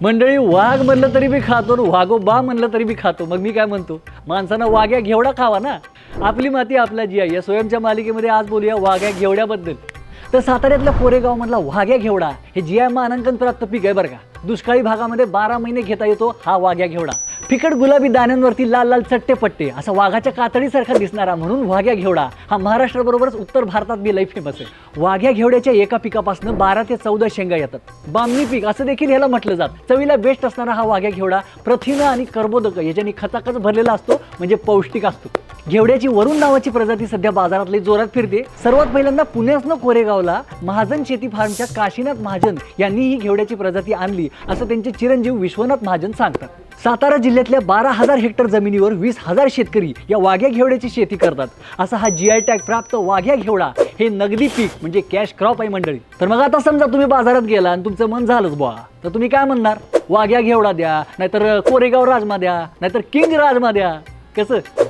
मंडळी वाघ म्हणलं तरी मी खातो आणि वाघोबा म्हणलं तरी मी खातो. मग मी काय म्हणतो? माणसानं वाघ्या घेवडा खावा ना. आपली माती आपला जी आहे. या स्वयंच्या मालिकेमध्ये आज बोलूया वाघ्या घेवड्याबद्दल. तर साताऱ्यातल्या कोरेगावमधला वाघ्या घेवडा हे जी आय मानांकन प्राप्त पीक आहे बरं का. दुष्काळी भागामध्ये बारा महिने घेता येतो हा वाघ्या घेवडा. फिकट गुलाबी दाण्यांवरती लाल लाल चट्टे पट्टे असा वाघाच्या कातडीसारखा दिसणारा म्हणून वाघ्या घेवडा हा महाराष्ट्राबरोबरच उत्तर भारतात बी लई फेमस आहे. वाघ्या घेवड्याच्या एका पिकापासून बारा ते चौदा शेंगा येतात. बामणी पीक असं देखील ह्याला म्हटलं जात. चवीला बेस्ट असणारा हा वाघ्या घेवडा प्रथिनं आणि कर्बोदक याच्याने खचाखच भरलेला असतो म्हणजे पौष्टिक असतो. घेवड्याची वरुण नावाची प्रजाती सध्या बाजारातली जोरात फिरते. सर्वात पहिल्यांदा पुण्यासनं कोरेगावला महाजन शेती फार्मच्या काशीनाथ महाजन यांनी ही घेवड्याची प्रजाती आणली असं त्यांचे चिरंजीव विश्वनाथ महाजन सांगतात. सातारा जिल्ह्यातल्या बारा हजार हेक्टर जमिनीवर वीस हजार शेतकरी या वाघ्या घेवड्याची शेती करतात. असा हा जी आय टॅग प्राप्त वाघ्या घेवडा हे नगदी पीक म्हणजे कॅश क्रॉप आहे मंडळी. तर मग आता समजा तुम्ही बाजारात गेला आणि तुमचं मन झालंच बुवा. तर तुम्ही काय म्हणणार? वाघ्या घेवडा द्या नाहीतर कोरेगाव राजमा द्या नाहीतर किंग राजमा द्या. कसं?